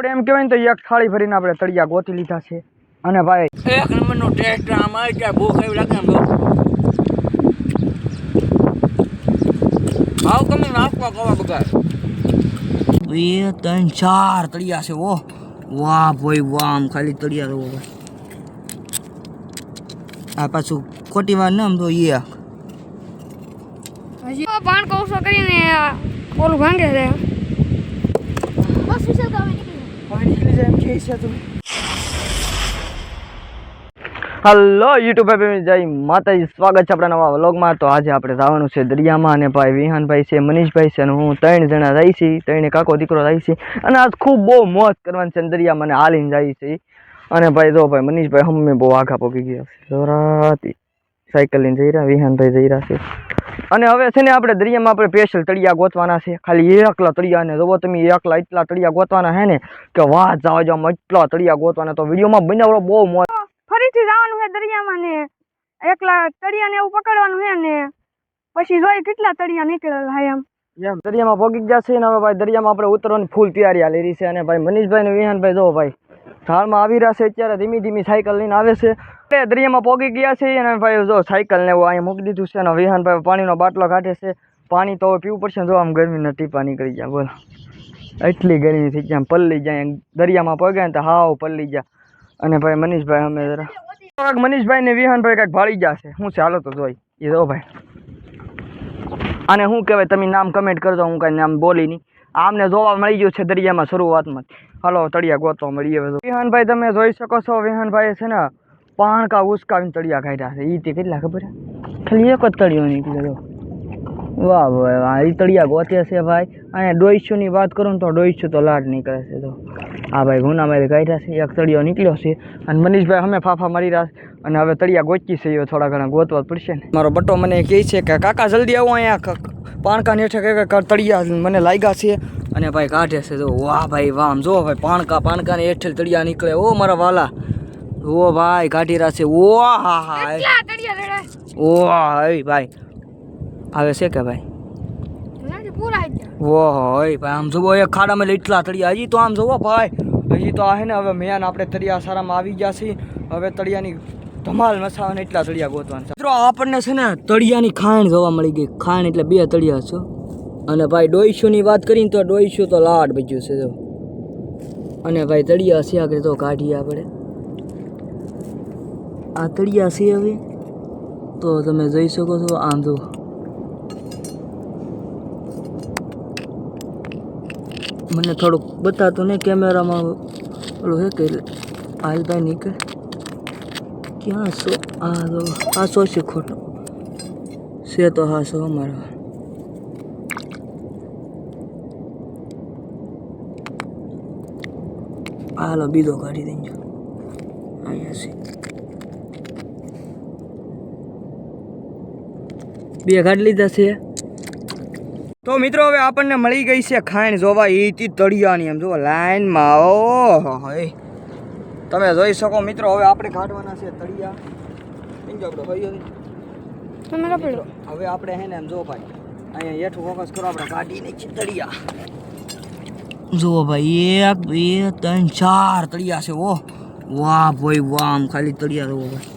આપણે એમ કહેવાય ને તો એક થાળી ભરીને આપણે તળિયા ગોતી લીધા છે. અને ભાઈ એક નંબરનો ટેસ્ટ આમાં આવી જાય ભૂખ એવી લાગે આમ તો ભાવ કમી નાખવા કવા બગાડ. બે ત્રણ ચાર તળિયા છે ઓ વાહ ભાઈ વાહ આમ ખાલી તળિયા રહો ભાઈ આ પાછું ખોટી વાર ને આમ તો એ હજી પાણ કૌશો કરીને આ ઓલું ભાંગે છે. બસ વિશાલ કામે નીકળી હલો, યુટ્યુબ ભાઈ જય માતાજી. સ્વાગત છે આપણા નવા વ્લોગમાં. તો આજે આપણે જવાનું છે દરિયામાં અને ભાઈ વિહાનભાઈ છે, મનીષભાઈ છે અને હું ત્રણ જણા જાય છીએ. ત્રણે કાકો દીકરો જાય છે અને આજ ખૂબ બહુ મોજ કરવાની છે દરિયામાં અને હાલીને જાય છે અને ભાઈ જો ભાઈ, મનીષભાઈ હમે બહુ આઘા પોકી ગયા છે. જોરાતી સાયકલ લઈને જઈ રહ્યા વિહાનભાઈ જઈ રહ્યા છે. અને હવે છે ને આપણે દરિયામાં આપણે સ્પેશિયલ તળિયા ગોતવાના છે. ખાલી એકલા તળિયા ને જોવો તમે એકલા એટલા તળિયા ગોતવાના છે ને કે વાહ જાવ જાવ એટલા તળિયા ગોતવાના. તો વિડીયોમાં બનાવડો બહુ મોજ ફરીથી જવાનું છે દરિયામાં ને એકલા તળિયાને એવું પકડવાનું છે ને પછી જોઈ કેટલા તળિયા નીકળેલા હે એમ. એમ દરિયામાં ભોગી ગયા છે ને હવે ભાઈ દરિયામાં આપણે ઉતરવાની ફૂલ તૈયારી હાલી રહી છે. અને ભાઈ મનીષભાઈ ને વિહાનભાઈ જો ભાઈ ઢાળમાં આવી રહ્યા છે અત્યારે ધીમી ધીમી સાયકલ લઈને આવે છે. દરિયામાં પોગી ગયા છે અને ભાઈ જો સાયકલ ને એવું અહીંયા મૂકી દીધું છે અને વિહાનભાઈ પાણીનો બાટલો કાઢે છે. પાણી તો પીવું પડશે જો આમ ગરમીના ટીપા નીકળી ગયા, બોલો. એટલી ગરમી થઈ ગયા પલ્લી જાય દરિયામાં પગ્યા ને તો હાવ પલ્લી ગયા. અને ભાઈ મનીષભાઈ અમે જરા મનીષભાઈ ને વિહાનભાઈ કાંઈક ભાળી જશે શું છે? હાલો તો જોઈ. એ જો ભાઈ. અને શું કહેવાય? તમે નામ કમેન્ટ કરજો, હું કાંઈ નામ બોલી નહીં. આમને જોવા મળી ગયું છે દરિયામાં શરૂઆતમાં. હાલો, તળિયા ગોતવા મળીએ વિહાનભાઈ તમે જોઈ શકો છો વિહાનભાઈ છે ને પાણકા ઉસકાવીને તળિયા કાઢ્યા છે. એ તે કેટલા ખબર? ખાલી એક જ તળિયો નીકળ્યો વાહ ભાઈ વાહ એ તળિયા ગોતે છે ભાઈ. અને ડોઈસુની વાત કરું ને તો ડોઈસુ તો લાડ નીકળે છે તો. હા ભાઈ ગુના ગુનામાંથી કાઢ્યા છે. એક તળિયો નીકળ્યો છે. અને મનીષભાઈ અમે ફાફા મારી રહ્યા અને હવે તળિયા ગોચી છે. એ થોડા ઘણા ગોતવા પડશે ને. મારો બટો મને કહે છે કે, કાકા, જલ્દી આવો અહીંયા. પાણકા નેઠે કે તળિયા મને લાગ્યા છે. અને ભાઈ કાઢે છે તો, વાહ, ભાઈ, વાહ. આમ જો, ભાઈ પાણકા પાણકાને હેઠળ તળિયા નીકળે. ઓ, મારા વાલા. ઓ ભાઈ કાઢી છે. ઓ હા હા ઓ હઈ ભાઈ. આવે છે કે ભાઈ? ઓહો ઓય ભાઈ આમ જોવો એક ખાડામાં એટલા તળિયા. હજી તો આમ જોવો ભાઈ હજી તો આ ને હવે મેન આપણે તળિયા સારામાં આવી ગયા છીએ. હવે તળિયાની ધમાલ મસાવાને એટલા તળિયા ગોતવાના છે. મિત્રો આપણને છે ને તળિયાની ખાણ જોવા મળી ગઈ. ખાણ એટલે બે તળિયા છો. અને ભાઈ ડોઈશુની વાત કરીને તો ડોઈશુ તો લાડ બજ્યું છે જો. અને ભાઈ તળિયા છે આગળ તો કાઢીએ આપણે. આ તળિયા છે હવે તો તમે જોઈ શકો છો આંધો. મને થોડુંક બતાતું ને કેમેરામાં ઓલું હે કે હાલભાઈ નીકળે. ક્યાં સો? આ જો આ સો છે ખોટો. છે તો હા સો અમારો હાલો, બીજો કાઢી દેજો અહીંયા છે. બે કાઢી લીધા છે. તો મિત્રો હવે આપણને મળી ગઈ છે ખાણ જોવા ઈથી તળિયાની એમ જોવા લાઈનમાં ઓ હે તમે જોઈ શકો મિત્રો હવે આપણે કાઢવાના છે તળિયા. હવે. આપણે હે ને એમ જો ભાઈ અહીંયા હેઠું ફોકસ કરો આપણે કાઢી નાખીએ તળિયા. જુઓ ભાઈ એક બે ત્રણ ચાર તળિયા છે ઓ વાહ ભાઈ વાહ આમ ખાલી તળિયા જુઓ ભાઈ.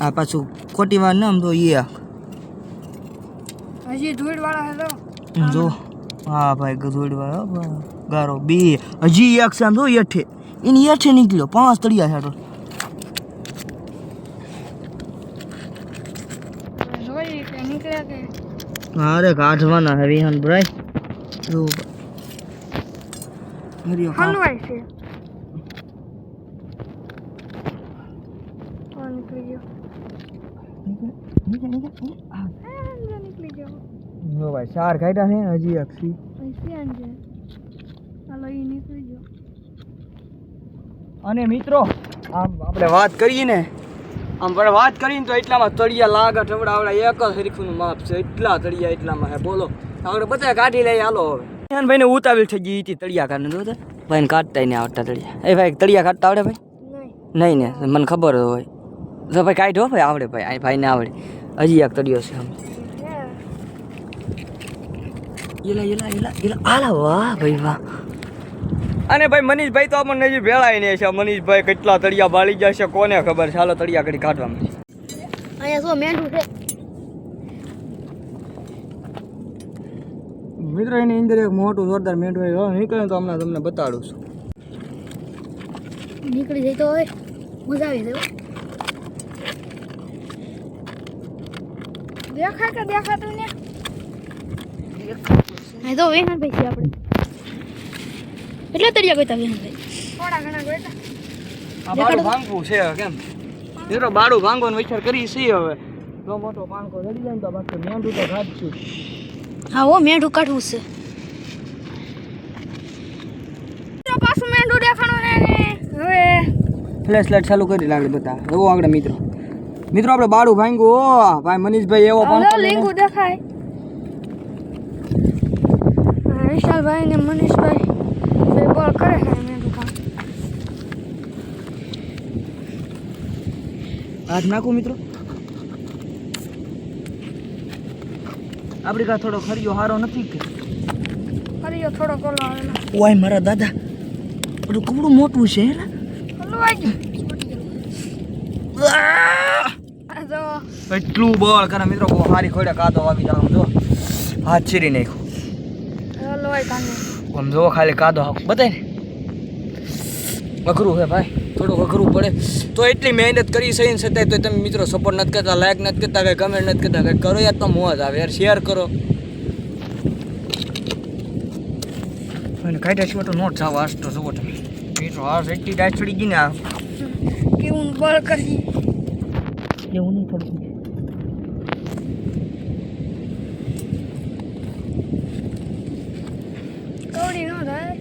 આ પાછું ખોટી વાર ને આમ તો એ હજી ધૂળ વાળા હેલો જો. હા ભાઈ ગધોડી વાળો ગારો બે. હજી એક છે આમ જો હેઠે એની હેઠે નીકળ્યો. પાંચ તળિયા કે અરે કાઢવાના હરિહન ભાઈ. હલવાય છે તો નીકળી ગયો હા, અંદર નીકળી ગયો જો ભાઈ ચાર કાઢ્યા છે હજી ગયો. અને મિત્રો આમ આપણે વાત કરીએ ને આમ પણ વાત કરીને તો એટલામાં તળિયા લાગા ઠવડાવડા એક જ હરીખુંનું માપ છે. એટલા તળિયા એટલામાં હે બોલો આપણે બધા કાઢી લઈએ. હાલો હવે. ભાઈ ને ઉતાવળ થઈ ગઈ હતી તળિયા કાઢને જો ભાઈને કાઢતા નહીં આવડતા તળિયા. એ ભાઈ તળિયા કાઢતા આવડે ભાઈ? નહીં. ને મને ખબર હોય. તો ભાઈ કાઢો ભાઈ આવડે ભાઈ. ભાઈ ભાઈને આવડે. હજી એક તળિયો છે આમ. હે. એલા એલા એલા એલા આલા વાહ ભાઈ વાહ. અને ભાઈ મનીષભાઈ તો આપણને હજી ભેળાય નહીં છે. મનીષભાઈ કેટલા તળિયા બાળી જશે કોને ખબર ચાલો તળિયા ઘડી કાઢવા માંડી અહીંયા શું મેંઢું છે? મિત્રો એની અંદર એક મોટું જોરદાર મેંઢું હોય નીકળે તો હમણાં તમને બતાડું છું. નીકળી જાય તો હોય મજા આવી જાય દેખાય કે દેખાતું ને. હા તો વેહાણ ભાઈ છીએ આપણે. કેટલા તળિયા ગોતા વેહાણ ભાઈ થોડા ઘણા ગોતા આ ભાંગવું છે કેમ? મિત્રો બાળું ભાંગવાનો વિચાર કરી છીએ હવે. તો મોટો પાંખો ચડી જાય ને તો બાકી મેંઢું તો કાઢશું હા હો મેંઢું કાઢવું છે. પાછું મેંઢું દેખાણું ને. હવે ફ્લેશ લાઇટ ચાલુ કરી લાગે બધા. એવો આગળ મિત્રો. મિત્રો આપણે બાળું ભાંગ્યું. ઓ ભાઈ મનીષભાઈ એવો પાંખો દેખાય હા, વિશાલભાઈ ને મનીષભાઈ બે બોલ કરે ને મેંઢું દુકાન. હાથ નાખું મિત્રો. આપણી કા થોડો ખરીયો હારો નથી કે? ફરીયો થોડો કોલો આવેલો ઓય મારા દાદા બધું કપડું મોટું છે હેલા. એટલું બળ કરે મિત્રો બહુ હારી ખોડે કાદો આવી જાવ જો હાથ ચીરી નાખ્યો. આમ જો ખાલી કાદો બતાય ને અઘરું હે ભાઈ. થોડું અઘરું પડે. તો એટલી મહેનત કરી છે ને છતાંય તો તમે મિત્રો સપોર્ટ નથી કરતા લાઈક નથી કરતા કંઈ કમેન્ટ નથી કરતા કંઈ કરો યાર તો મોજ આવે યાર શેર કરો. અને કાઢ્યા તો નોટ જાવ આજ તો જુઓ તમે. મિત્રો આ એટલી ડાય ચડી ગઈ ને આ. કેવું બળ કરી. એવું નહીં થોડું કવડી નો થાય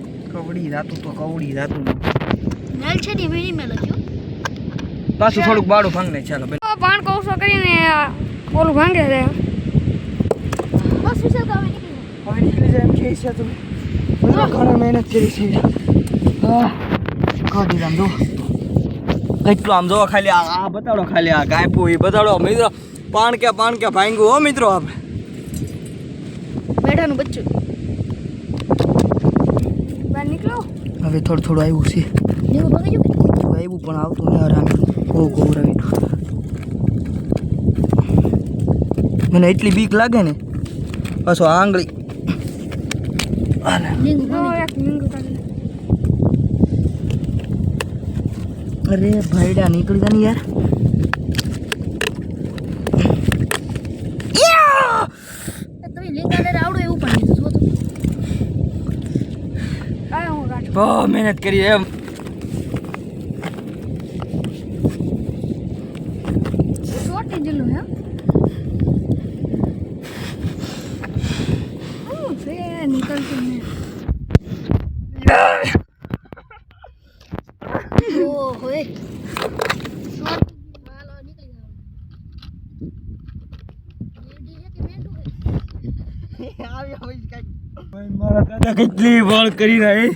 કવડી જાતું તો કવડી જાતું મેલ છે ની મેની મેલ જો પાછું થોડુંક બાડું ભાંગ નહીં ચાલો ભાઈ ભાણ કૌશો કરીને આ ઓલું ભાંગે છે. બસ વિશાલ કામે નીકળી હવે નીકળી જાય એમ કે છે તમે ઘણા મહેનત કરી છે. હા. કાઢી આમ જો. કેટલું આમ જો ખાલી આ આ બતાડો ખાલી આ કાપ્યું એ બતાડો. મિત્રો પાણ કે પાણ કે ભાંગ્યું હો મિત્રો આપણે. બેઠાનું બચ્ચું. હવે થોડું થોડું આવ્યું છે. આવ્યું પણ આવતું નહીં આરામ. ઓ ગૌરવી. મને એટલી બીક લાગે ને. પાછો આંગળી. આલે. નીંગુ ભાગી એક નીંગુ કાઢી અરે ભાઈડા નીકળી ગયા ને યાર તમે લીંગા ને આવડો એવું પણ લીધું જો તો કાય હું કાઢું બહુ મહેનત કરી એમ ચોટી જેલું હે હું છે નીકળતું ને ઓહો એ મારા દાદા કેટલી બળ કરી રહી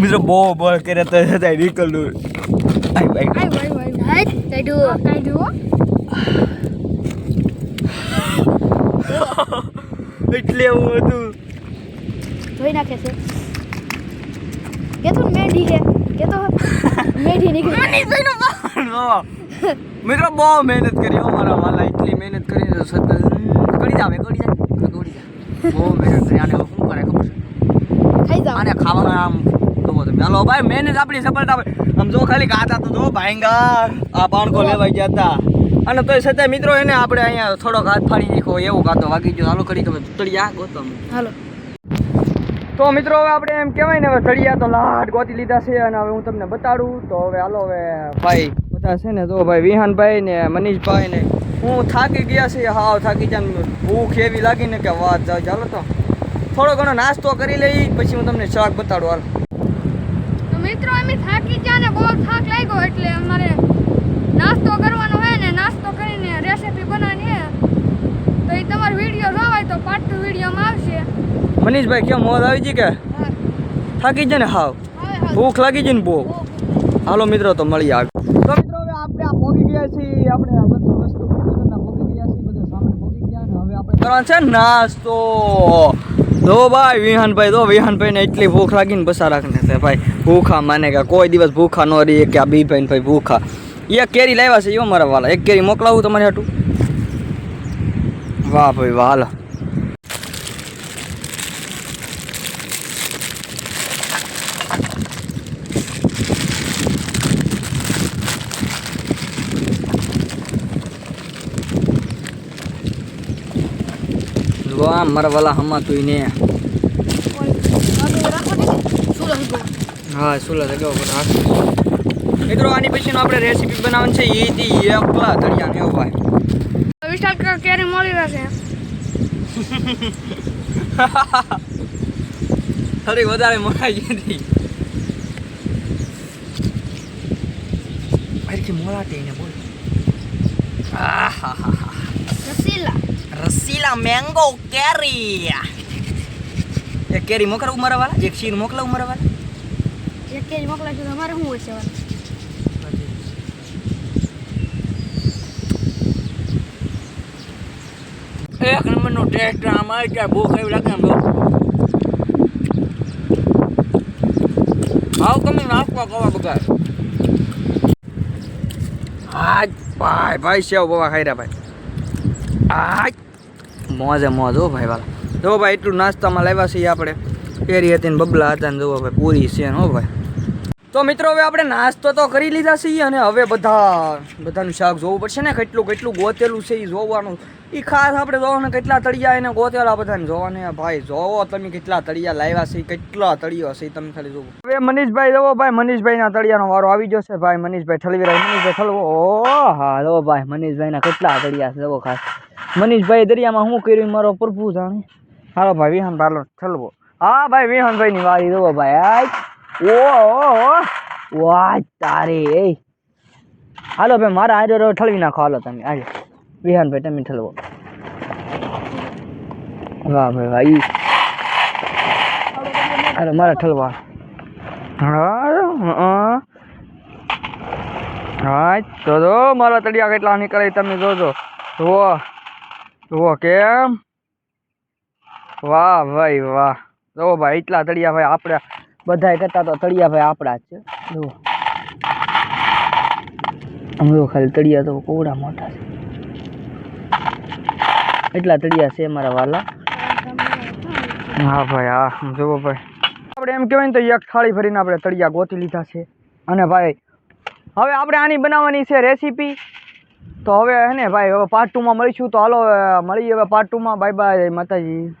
મિત્રો બહુ બોલ કર્યા તો છતાંય નીકળ્યું આય ભાઈ આય ભાઈ ભાઈ હાય કાઢ્યું કાઢ્યું એટલે એવું હતું ધોઈ નાખે છે. કે તો મેઢી છે? કેતો મેઢી નીકળી મિત્રો બહુ મહેનત કરી હો મારા વાલા. એટલી મહેનત કરી તો સતત ગળી જાવે ગળી જાય. ગળી જાય. બહુ મહેનત કરી. આને શું કરે ખબર છે? ખાઈ જાવ આને ખાવાનું આમ જોવો ભાઈ મેન મહેનત આપણી સફળતા આમ જો ખાલી ગાતા તો જો ભાઈંગા આ બાળકો લેવાઈ ગયા હતા. અને તોય છતાંય મિત્રો એને આપણે અહીંયા થોડોક હાથ ફાડી નાખો એવું ગાતો વાગી ગયો. હાલો કરી તમે તળિયા ગોતમ. હાલો. તો મિત્રો હવે આપણે એમ કહેવાય ને હવે તળિયા તો લાટ ગોતી લીધા છે અને હવે હું તમને બતાડું. તો હવે હાલો હવે ભાઈ બધા છે ને તો ભાઈ વિહાનભાઈ ને મનીષભાઈ ને હું થાકી ગયા છે હાવ થાકી જાય ભૂખ એવી લાગી ને કે વાત જાવ ચાલો તો થોડો ઘણો નાસ્તો કરી લઈ પછી હું તમને શાક બતાડું. હાલ. મિત્રો અમે થાકી ગયા ને બહુ થાક લાગ્યો એટલે અમારે નાસ્તો કરવાનો હોય ને નાસ્તો કરીને રેસીપી બનાવવાની હે તો એ તમારો વીડિયો જોવાય તો પાર્ટ ટુ વિડીયોમાં આવશે. મનીષભાઈ કેમ મોજ આવી ગઈ કે? થાકી જાય ને હાવ? હા ભૂખ લાગી જાય ને બહુ? હાલો મિત્રો તો મળી આવે તો મિત્રો હવે આપણે આ પોગી ગયા છીએ આપણે આ બધું વસ્તુ પોગી ગયા છીએ બધું સામાન પોગી ગયા ને હવે આપણે કરવાનું છે નાસ્તો. જો ભાઈ વિહાનભાઈ જો વિહાનભાઈને એટલી ભૂખ લાગીને બસા રાખને ભાઈ. ભૂખા માને કે કોઈ દિવસ ભૂખા ન રહી કે આ બી ભાઈ ભાઈ ભૂખા. એ કેરી લાવ્યા છે એવો મારા વાલા. એક કેરી મોકલાવું તમારે હાટું? વાહ ભાઈ વાહ જો આમ મારા વાલા હમાતું ને. હા સુલા જગ્યા પણ રાખ મિત્રો આની પછીનો આપણે રેસીપી બનાવવાની છે એ તી એકલા ધડિયાને એવું ભાઈ. વિશાલ કા કેરે મોલી રહેશે. થોડી વધારે મોળાઈ ગઈ હતી. ફરીથી મોળાટી ને બોલ. રસીલા. રસીલા મેંગો કેરી. એક કેરી મોકલાવું મારા વાળા એક શીર મોકલાવું મારા વાળા એક કેરી મોકલાશે તો અમારે શું છે એક નંબરનો ટેસ્ટ આમાં ત્યાં ભૂખ એવી લાગે આમ આવ તમે નાખવા કવા બધા. આજ ભાઈ ભાઈ સેવ બવા ખાઈ ભાઈ. આજ મોજે મોજ હો ભાઈ વાલા. જો ભાઈ, એટલું નાસ્તામાં લાવ્યા છીએ આપણે. કેરી હતી ને બબલા હતા ને જુઓ ભાઈ, પૂરી છે ને હો ભાઈ. તો મિત્રો, હવે આપણે નાસ્તો તો કરી લીધા છીએ અને હવે બધા બધાનું શાક જોવું પડશે ને, કેટલું કેટલું ગોતેલું છે એ જોવાનું. એ ખાસ આપણે જોવાનું કેટલા તળિયા એને ગોતેલા બધાને જોવાને. ભાઈ, જોવો તમે કેટલા તળિયા લાવ્યા છે કેટલા તળિયો છે તમે ખાલી જોવો. હવે મનીષભાઈ, જોવો ભાઈ, મનીષભાઈના તળિયાનો વારો આવી જશે ભાઈ, મનીષભાઈ ઠલવી રહ્યા મનીષભાઈ ઠલવો. ઓ હા જો ભાઈ, મનીષભાઈના કેટલા તળિયા છે, જવો ખાસ. મનીષભાઈ દરિયામાં શું કર્યું મારો પ્રભુ જાણે? હાલો ભાઈ વિહાન બાલો ઠલવો. હા ભાઈ, વિહાનભાઈની વારી, જવો ભાઈ આય ઓ ઓ વાહ, તારે, એ. હાલો ભાઈ, મારા આજે ઠળવી નાખો. હાલો તમે, આજે. વિહાનભાઈ તમે ઠલવો. વાહ ભાઈ, વાહ, ઈ. હાલો, મારા ઠલવા. હા. હા, તો મારા તળિયા કેટલા નીકળે તમે જોજો. જુઓ જુઓ કેમ. વાહ, ભાઈ, વાહ. જો ભાઈ, એટલા તળિયા ભાઈ, આપણા બધાય કરતા તો તળિયા ભાઈ આપણા જ છે. જુઓ. જો ખાલી તળિયા તો કોવડા મોટા છે. એટલા તળિયા છે મારા વાલા. હા ભાઈ, હા જુઓ ભાઈ. આપણે એમ કહેવાય ને તો એક થાળી ભરીને આપણે તળિયા ગોતી લીધા છે. અને ભાઈ, હવે આપણે આની બનાવવાની છે રેસીપી. તો હવે હે ને ભાઈ, હવે પાર્ટ ટુમાં મળીશું. તો હાલો મળીએ હવે પાર્ટ ટુમાં બાય બાય માતાજી.